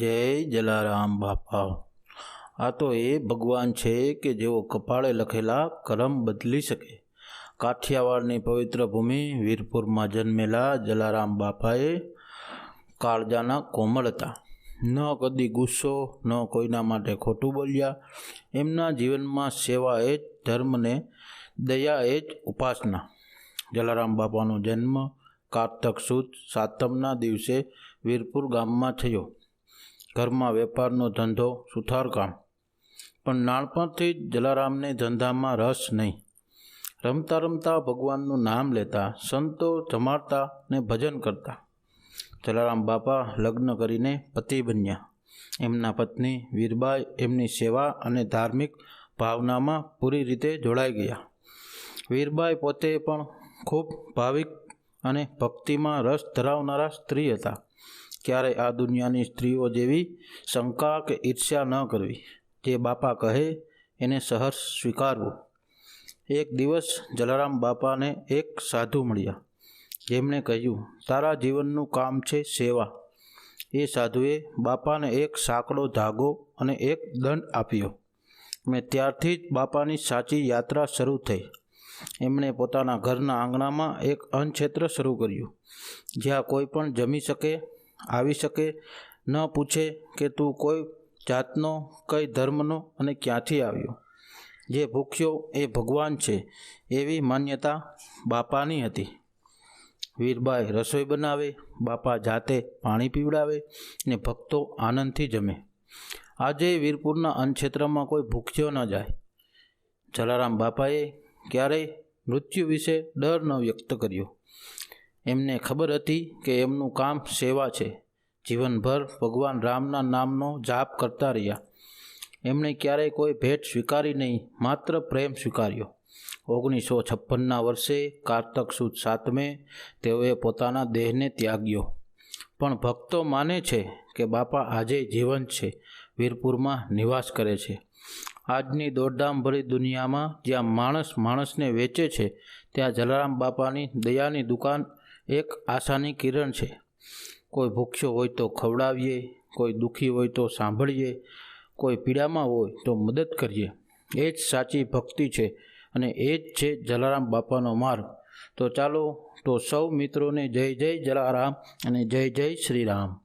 જય જલારામ બાપા. આ તો એ ભગવાન છે કે જેઓ કપાળે લખેલા કરમ બદલી શકે. કાઠિયાવાડની પવિત્ર ભૂમિ વીરપુરમાં જન્મેલા જલારામ બાપાએ કાળજાના કોમળ હતા. ન કદી ગુસ્સો, ન કોઈના માટે ખોટું બોલ્યા. એમના જીવનમાં સેવા એ જ, ધર્મને દયા એ જ ઉપાસના. જલારામ બાપાનો જન્મ કારતક સુદ સાતમના દિવસે વીરપુર ગામમાં થયો. ઘરમાં વેપારનો ધંધો સુથારકામ. પણ નાનપણથી જ જલારામને ધંધામાં રસ નહીં. રમતા રમતા ભગવાનનું નામ લેતા સંતો જમાડતા ને ભજન કરતા. જલારામ બાપા લગ્ન કરીને પતિ બન્યા. એમના પત્ની વીરબાઈ એમની સેવા અને ધાર્મિક ભાવનામાં પૂરી રીતે જોડાઈ ગયા. વીરબાઈ પોતે પણ ખૂબ ભાવિક અને ભક્તિમાં રસ ધરાવનારા સ્ત્રી હતા. ક્યારે આ દુનિયાની સ્ત્રીઓ જેવી શંકા કે ઈર્ષ્યા ન કરવી. જે બાપા કહે, એને સહર્ષ સ્વીકારવું. એક દિવસ જલારામ બાપાને એક સાધુ મળ્યા. જેમણે કહ્યું, તારા જીવનનું કામ છે સેવા. એ સાધુએ બાપાને એક સાંકડો ધાગો અને એક દંડ આપ્યો. મેં ત્યારથી જ બાપાની સાચી યાત્રા શરૂ થઈ. એમણે પોતાના ઘરના આંગણામાં એક અન્નક્ષેત્ર શરૂ કર્યું. જ્યાં કોઈ પણ જમી શકે આવી શકે ન પૂછે કે તું કોઈ જાતનો, કઈ ધર્મનો અને ક્યાંથી આવ્યો? જે ભૂખ્યો એ ભગવાન છે, એવી માન્યતા બાપાની હતી. વીરબાઈ રસોઈ બનાવે, બાપા જાતે પાણી પીવડાવે ને ભક્તો આનંદથી જમે. આજે વીરપુરના અન્નક્ષેત્રમાં કોઈ ભૂખ્યો ન જાય. જલારામ બાપાએ ક્યારેય મૃત્યુ વિશે ડર ન વ્યક્ત કર્યો. એમને ખબર હતી કે એમનું કામ સેવા છે. જીવનભર ભગવાન રામના નામનો જાપ કરતા રહ્યા. એમણે ક્યારેય કોઈ ભેટ સ્વીકારી નહીં, માત્ર પ્રેમ સ્વીકાર્યો. ઓગણીસો છપ્પનના વર્ષે કારતક સુદ સાતમે તેઓએ પોતાના દેહને ત્યાગ્યો. પણ ભક્તો માને છે કે બાપા આજે જીવંત છે, વીરપુરમાં નિવાસ કરે છે. આજની દોડધામભરી દુનિયામાં જ્યાં માણસ માણસને વેચે છે, ત્યાં જલારામ બાપાની દયાની દુકાન એક આશાની કિરણ છે. કોઈ ભૂખ્યો હોય તો ખવડાવીએ, કોઈ દુઃખી હોય તો સાંભળીએ, કોઈ પીડામાં હોય તો મદદ કરીએ. એ જ સાચી ભક્તિ છે અને એ જ છે જલારામ બાપાનો માર્ગ. તો ચાલો, તો સૌ મિત્રોને જય જય જલારામ અને જય જય શ્રી રામ